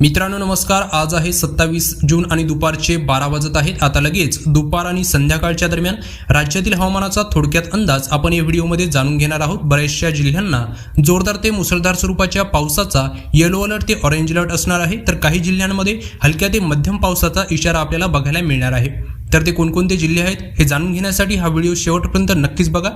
मित्रांनो नमस्कार. आज आहे सत्तावीस जून आणि दुपारचे बारा वाजत आहेत. आता लगेच दुपार आणि संध्याकाळच्या दरम्यान राज्यातील हवामानाचा थोडक्यात अंदाज आपण या व्हिडिओमध्ये जाणून घेणार आहोत. बऱ्याचशा जिल्ह्यांना जोरदार ते मुसळधार स्वरूपाच्या पावसाचा येलो अलर्ट ते ऑरेंज अलर्ट असणार आहे. तर काही जिल्ह्यांमध्ये हलक्या ते मध्यम पावसाचा इशारा आपल्याला बघायला मिळणार आहे. तर ते कोणकोणते जिल्हे आहेत हे जाणून घेण्यासाठी हा व्हिडिओ शेवटपर्यंत नक्कीच बघा.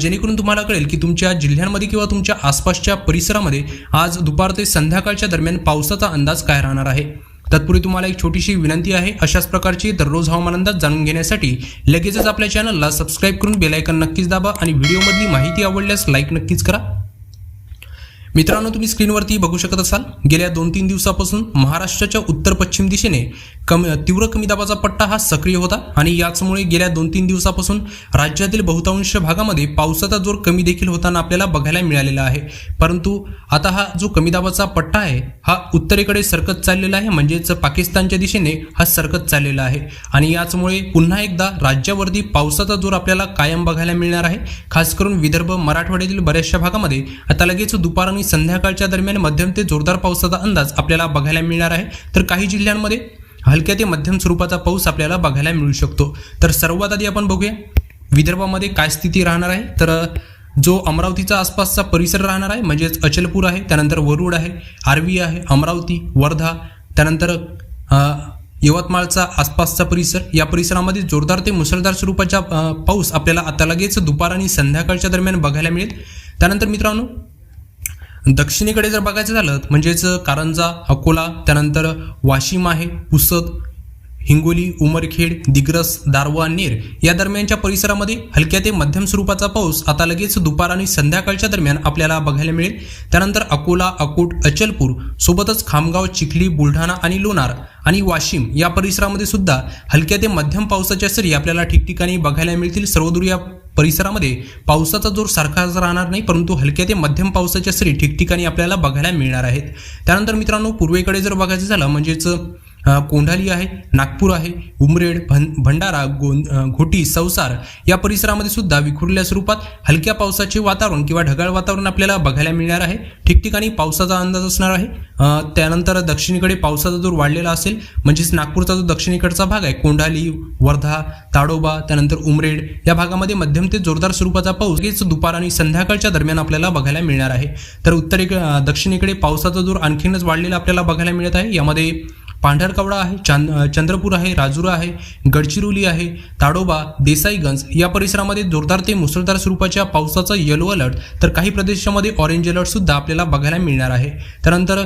जेणेकरून तुम्हाला कळेल की तुमच्या जिल्ह्यांमध्ये किंवा तुमच्या आसपासच्या परिसरामध्ये आज दुपार ते संध्याकाळच्या दरम्यान पावसाचा अंदाज काय राहणार आहे? तत्पूर्वी तुम्हाला एक छोटीशी विनंती आहे अशाच प्रकारची दररोज हवामान अंदाज जाणून घेण्यासाठी लगेचच आपल्या चॅनलला सबस्क्राईब करून बेलायकन नक्कीच दाबा आणि व्हिडिओमधली माहिती आवडल्यास लाईक नक्कीच करा. मित्रांनो तुम्ही स्क्रीनवरती बघू शकत असाल गेल्या दोन तीन दिवसापासून महाराष्ट्राच्या उत्तर पश्चिम दिशेने कमी तीव्र कमी दाबाचा पट्टा हा सक्रिय होता आणि याचमुळे गेल्या दोन तीन दिवसापासून राज्यातील बहुतांश भागामध्ये पावसाचा जोर कमी देखील होताना आपल्याला बघायला मिळालेला आहे. परंतु आता हा जो कमी दाबाचा पट्टा आहे हा उत्तरेकडे सरकत चाललेला आहे म्हणजेच पाकिस्तानच्या दिशेने हा सरकत चाललेला आहे. आणि याचमुळे पुन्हा एकदा राज्यावरती पावसाचा जोर आपल्याला कायम बघायला मिळणार आहे. खास करून विदर्भ मराठवाड्यातील बऱ्याचशा भागामध्ये आता लगेच दुपार आणि संध्याकाळच्या दरम्यान मध्यम ते जोरदार पावसाचा अंदाज आपल्याला बघायला मिळणार आहे. तर काही जिल्ह्यांमध्ये हलक्या ते मध्यम स्वरूपाचा पाऊस आपल्याला बघायला मिळू शकतो. तर सर्वात आधी आपण बघूया विदर्भामध्ये काय स्थिती राहणार आहे? तर जो अमरावतीचा आसपासचा परिसर राहणार आहे म्हणजेच अचलपूर आहे त्यानंतर वरुड आहे आर्वी आहे अमरावती वर्धा त्यानंतर यवतमाळचा आसपासचा परिसर. या परिसरामध्ये जोरदार ते मुसळधार स्वरूपाचा पाऊस आपल्याला आता लगेच दुपार आणि संध्याकाळच्या दरम्यान बघायला मिळेल. त्यानंतर मित्रांनो दक्षिणेकडे जर बघायचं झालं म्हणजेच कारंजा अकोला त्यानंतर वाशिम आहे पुसद हिंगोली उमरखेड दिग्रस दारवा नेर या दरम्यानच्या परिसरामध्ये हलक्या ते मध्यम स्वरूपाचा पाऊस आता लगेच दुपार आणि संध्याकाळच्या दरम्यान आपल्याला बघायला मिळेल. त्यानंतर अकोला अकोट अचलपूर सोबतच खामगाव चिखली बुलढाणा आणि लोणार आणि वाशिम या परिसरामध्ये सुद्धा हलक्या ते मध्यम पावसाच्या सरी आपल्याला ठिकठिकाणी बघायला मिळतील. सर्वदूर या परिसरामध्ये पावसाचा जोर सारखाच राहणार नाही परंतु हलक्या ते मध्यम पावसाच्या सरी ठिकठिकाणी आपल्याला बघायला मिळणार आहेत. त्यानंतर मित्रांनो पूर्वेकडे जर बघायचं झालं म्हणजेच कोंढाली आहे नागपूर आहे उमरेड भं भंडारा गों घोटी संसार या परिसरामध्ये सुद्धा विखुरल्या स्वरूपात हलक्या पावसाचे वातावरण किंवा ढगाळ वातावरण आपल्याला बघायला मिळणार आहे. ठिकठिकाणी पावसाचा अंदाज असणार आहे. त्यानंतर दक्षिणेकडे पावसाचा जोर वाढलेला असेल म्हणजेच नागपूरचा जो दक्षिणेकडचा भाग आहे कोंढाली वर्धा ताडोबा त्यानंतर उमरेड या भागामध्ये मध्यम ते जोरदार स्वरूपाचा पाऊस लगेच दुपार आणि संध्याकाळच्या दरम्यान आपल्याला बघायला मिळणार आहे. तर उत्तरेकडे दक्षिणेकडे पावसाचा जोर आणखीनच वाढलेला आपल्याला बघायला मिळत आहे. यामध्ये पांढरकवडा आहे चांद चंद्रपूर आहे राजुरा आहे गडचिरोली आहे ताडोबा देसाईगंज या परिसरामध्ये जोरदार ते मुसळधार स्वरूपाच्या पावसाचा येलो अलर्ट तर काही प्रदेशामध्ये ऑरेंज अलर्ट सुद्धा आपल्याला बघायला मिळणार आहे. त्यानंतर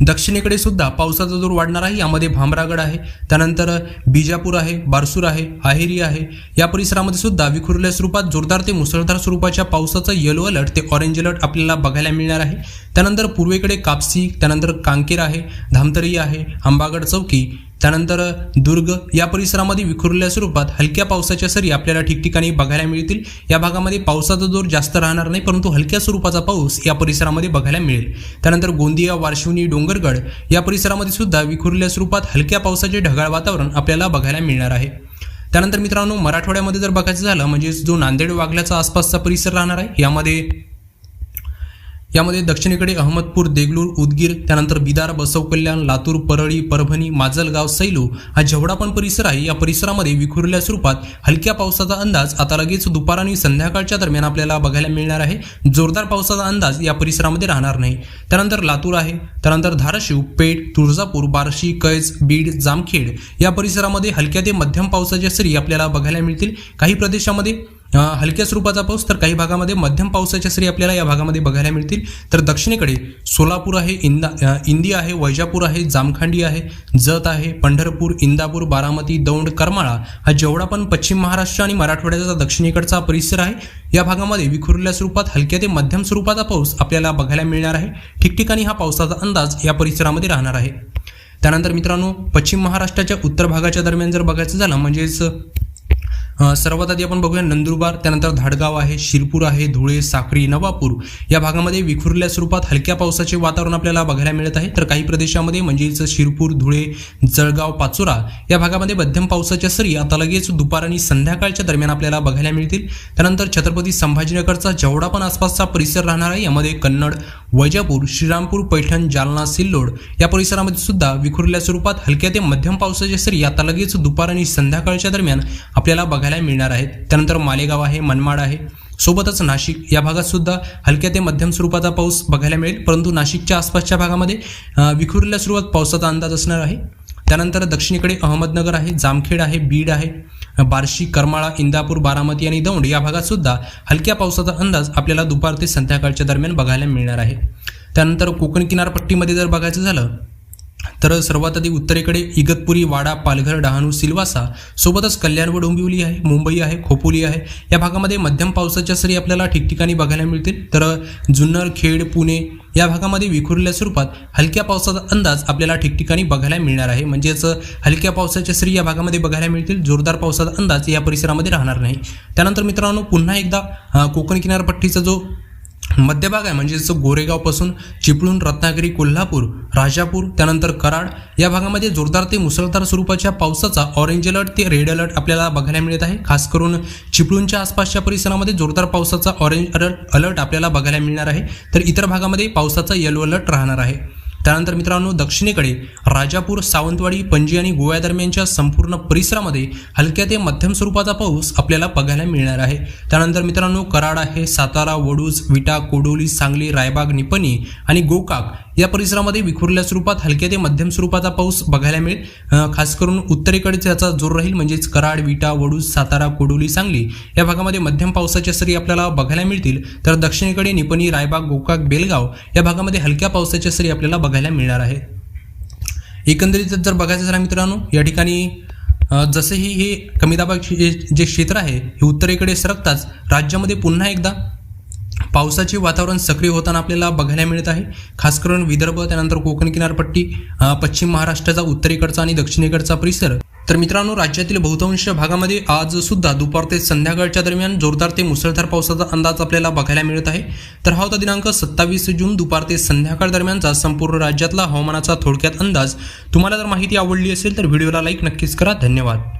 दक्षिणेकडे सुद्धा पावसाचा जोर वाढणार आहे यामध्ये भामरागड आहे. त्यानंतर बिजापूर आहे बारसूर आहे अहेरी आहे. या परिसरामध्ये सुद्धा विखुरल्या स्वरूपात जोरदार ते मुसळधार स्वरूपाच्या पावसाचा येलो अलर्ट ते ऑरेंज अलर्ट आपल्याला बघायला मिळणार आहे. त्यानंतर पूर्वेकडे कापसी त्यानंतर कांकेर आहे धामतरी आहे आंबागड चौकी त्यानंतर दुर्ग या परिसरामध्ये विखुरल्या स्वरूपात हलक्या पावसाच्या सरी आपल्याला ठिकठिकाणी बघायला मिळतील. या भागामध्ये पावसाचा जोर जास्त राहणार नाही परंतु हलक्या स्वरूपाचा पाऊस या परिसरामध्ये बघायला मिळेल. त्यानंतर गोंदिया वारशिवनी डोंगरगड या परिसरामध्ये सुद्धा विखुरल्या स्वरूपात हलक्या पावसाचे ढगाळ वातावरण आपल्याला बघायला मिळणार आहे. त्यानंतर मित्रांनो मराठवाड्यामध्ये जर बघायचं झालं म्हणजे जो नांदेड वाघल्याचा आसपासचा परिसर राहणार आहे यामध्ये यामध्ये दक्षिणेकडे अहमदपूर देगलूर उदगीर त्यानंतर बिदार बसव कल्याण लातूर परळी परभणी माजलगाव सैलू हा जेवढा पण परिसर आहे या परिसरामध्ये विखुरल्या स्वरूपात हलक्या पावसाचा अंदाज आता लगेच दुपार आणि संध्याकाळच्या दरम्यान आपल्याला बघायला मिळणार आहे. जोरदार पावसाचा अंदाज या परिसरामध्ये राहणार नाही. त्यानंतर लातूर आहे त्यानंतर धाराशिव पेठ तुळजापूर बार्शी कैज बीड जामखेड या परिसरामध्ये हलक्या ते मध्यम पावसाच्या सरी आपल्याला बघायला मिळतील. काही प्रदेशामध्ये हलक्या स्वरूपाचा पाऊस तर काही भागामध्ये मध्यम पावसाच्या सरी आपल्याला या भागामध्ये बघायला मिळतील. तर दक्षिणेकडे सोलापूर आहे इंदा इंदी आहे वैजापूर आहे जामखांडी आहे जत आहे पंढरपूर इंदापूर बारामती दौंड करमाळा हा जेवढा पण पश्चिम महाराष्ट्र आणि मराठवाड्याचा दक्षिणेकडचा परिसर आहे या भागामध्ये विखुरल्या स्वरूपात हलक्या ते मध्यम स्वरूपाचा पाऊस आपल्याला बघायला मिळणार आहे. ठिकठिकाणी हा पावसाचा अंदाज या परिसरामध्ये राहणार आहे. त्यानंतर मित्रांनो पश्चिम महाराष्ट्राच्या उत्तर भागाच्या दरम्यान जर बघायचं झालं म्हणजेच सर्वात आधी आपण बघूया नंदुरबार त्यानंतर धाडगाव आहे शिरपूर आहे धुळे साक्री नवापूर. या भागामध्ये विखुरल्या स्वरूपात हलक्या पावसाचे वातावरण आपल्याला बघायला मिळत आहे. तर काही प्रदेशामध्ये म्हणजेच शिरपूर धुळे जळगाव पाचोरा या भागामध्ये मध्यम पावसाच्या सरी आता लगेच दुपार आणि संध्याकाळच्या दरम्यान आपल्याला बघायला मिळतील. त्यानंतर छत्रपती संभाजीनगरचा जेवढा पण आसपासचा परिसर राहणार आहे यामध्ये कन्नड वैजापूर श्रीरामपूर पैठण जालना सिल्लोड या परिसरामध्ये सुद्धा विखुरल्या स्वरूपात हलक्या ते मध्यम पावसाच्या सरी आता लगेच दुपार आणि संध्याकाळच्या दरम्यान आपल्याला बघायला मिळणार आहेत. त्यानंतर मालेगाव आहे मनमाड आहे. सोबतच नाशिक या भागात सुद्धा हलक्या ते मध्यम स्वरूपाचा पाऊस बघायला मिळेल. परंतु नाशिकच्या आसपासच्या भागामध्ये विखुरलेल्या विखुरल्या पावसाचा अंदाज असणार आहे. त्यानंतर दक्षिणेकडे अहमदनगर आहे जामखेड आहे बीड आहे बार्शी करमाळा इंदापूर बारामती आणि दौंड या भागात सुद्धा हलक्या पावसाचा अंदाज आपल्याला दुपार ते संध्याकाळच्या दरम्यान बघायला मिळणार आहे. त्यानंतर कोकण किनारपट्टीमध्ये जर बघायचं झालं तर सर्वात आधी उत्तरेकडे इगतपुरी वाडा पालघर डहाणू सिल्वासा सोबतच कल्याण व डोंबिवली आहे मुंबई आहे खोपोली आहे. या भागामध्ये मध्यम पावसाच्या सरी आपल्याला ठिकठिकाणी बघायला मिळतील. तर जुन्नर खेड पुणे या भागामध्ये विखुरल्या स्वरूपात हलक्या पावसाचा अंदाज आपल्याला ठिकठिकाणी बघायला मिळणार आहे. म्हणजेच हलक्या पावसाच्या सरी या भागामध्ये बघायला मिळतील. जोरदार पावसाचा अंदाज या परिसरामध्ये राहणार नाही. त्यानंतर मित्रांनो पुन्हा एकदा कोकण किनारपट्टीचा जो मध्यभाग आहे. म्हणजेच गोरेगावपासून चिपळूण रत्नागिरी कोल्हापूर राजापूर त्यानंतर कराड या भागामध्ये जोरदार ते मुसळधार स्वरूपाच्या पावसाचा ऑरेंज अलर्ट ते रेड अलर्ट आपल्याला बघायला मिळत आहे. खास करून चिपळूणच्या आसपासच्या परिसरामध्ये जोरदार पावसाचा ऑरेंज अलर्ट अलर्ट आपल्याला बघायला मिळणार आहे. तर इतर भागामध्ये पावसाचा येलो अलर्ट राहणार आहे. त्यानंतर मित्रांनो दक्षिणेकडे राजापूर सावंतवाडी पणजी आणि गोव्या दरम्यानच्या संपूर्ण परिसरामध्ये हलक्या ते मध्यम स्वरूपाचा पाऊस आपल्याला बघायला मिळणार आहे. त्यानंतर मित्रांनो कराड आहे सातारा वडूज विटा कोडोली सांगली रायबाग निपणी आणि गोकाक या परिसरामध्ये विखुरल्या स्वरूपात हलक्या ते मध्यम स्वरूपाचा पाऊस बघायला मिळेल. खास करून उत्तरेकडे त्याचा जोर राहील म्हणजेच कराड विटा वडूज सातारा कोडोली सांगली या भागामध्ये मध्यम पावसाच्या सरी आपल्याला बघायला मिळतील. तर दक्षिणेकडे निपणी रायबाग गोकाक बेलगाव या भागामध्ये हलक्या पावसाच्या सरी आपल्याला बघायला मिळणार आहे. एकंदरीत जर बघायचं झालं मित्रांनो या ठिकाणी जसेही हे कमी दाबाचे जे- क्षेत्र आहे हे उत्तरेकडे सरकताच राज्यामध्ये पुन्हा एकदा पावसाचे वातावरण सक्रिय होताना आपल्याला बघायला मिळत आहे. खास करून विदर्भ त्यानंतर कोकण किनारपट्टी पश्चिम महाराष्ट्राचा उत्तरेकडचा आणि दक्षिणेकडचा परिसर तर मित्रांनो राज्यातील बहुतांश भागामध्ये आज सुद्धा दुपार ते संध्याकाळच्या दरम्यान जोरदार ते मुसळधार पावसाचा अंदाज आपल्याला बघायला मिळत आहे. तर हा होता दिनांक सत्तावीस जून दुपार ते संध्याकाळ दरम्यानचा संपूर्ण राज्यातला हवामानाचा थोडक्यात अंदाज. तुम्हाला जर माहिती आवडली असेल तर व्हिडिओला लाईक नक्कीच करा. धन्यवाद.